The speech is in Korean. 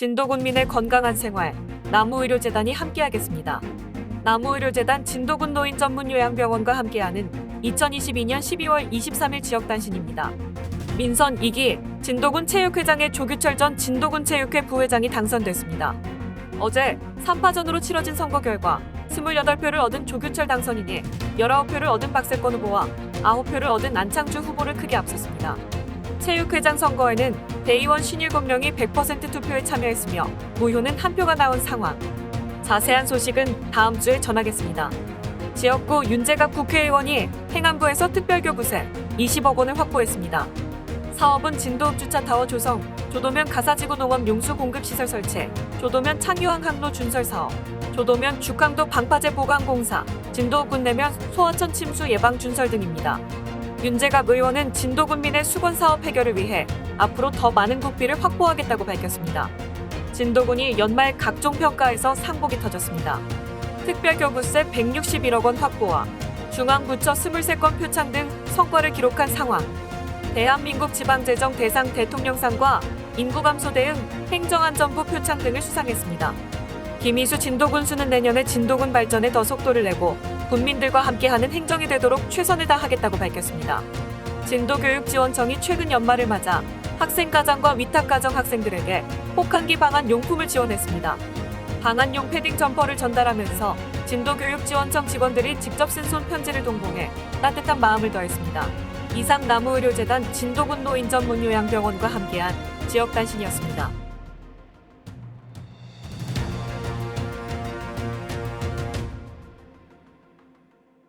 진도군민의 건강한 생활 나무의료재단이 함께하겠습니다. 나무의료재단 진도군 노인 전문 요양병원과 함께하는 2022년 12월 23일 지역 단신입니다. 민선 2기 진도군 체육회장의 조규철 전 진도군 체육회 부회장이 당선됐습니다. 어제 3파전으로 치러진 선거 결과 28표를 얻은 조규철 당선인이 19표를 얻은 박세권 후보와 9표를 얻은 안창주 후보를 크게 앞섰습니다. 체육회장 선거에는 대의원 57명이 100% 투표에 참여했으며 무효는 한 표가 나온 상황. 자세한 소식은 다음 주에 전하겠습니다. 지역구 윤재갑 국회의원이 행안부에서 특별교부세 20억 원을 확보했습니다. 사업은 진도읍 주차타워 조성, 조도면 가사지구 농업 용수 공급 시설 설치, 조도면 창유항 항로 준설 사업, 조도면 죽항도 방파제 보강 공사, 진도읍 군 내면 소하천 침수 예방 준설 등입니다. 윤재갑 의원은 진도 군민의 수건 사업 해결을 위해 앞으로 더 많은 국비를 확보하겠다고 밝혔습니다. 진도군이 연말 각종 평가에서 상복이 터졌습니다. 특별교부세 161억 원 확보와 중앙부처 23건 표창 등 성과를 기록한 상황. 대한민국 지방재정 대상 대통령상과 인구 감소 대응 행정안전부 표창 등을 수상했습니다. 김희수 진도군 수는 내년에 진도군 발전에 더 속도를 내고 군민들과 함께하는 행정이 되도록 최선을 다하겠다고 밝혔습니다. 진도교육지원청이 최근 연말을 맞아 학생가장과 위탁가정 학생들에게 혹한기 방한 용품을 지원했습니다. 방한용 패딩 점퍼를 전달하면서 진도교육지원청 직원들이 직접 쓴 손 편지를 동봉해 따뜻한 마음을 더했습니다. 이상 나무의료재단 진도군 노인 전문 요양병원과 함께한 지역단신이었습니다.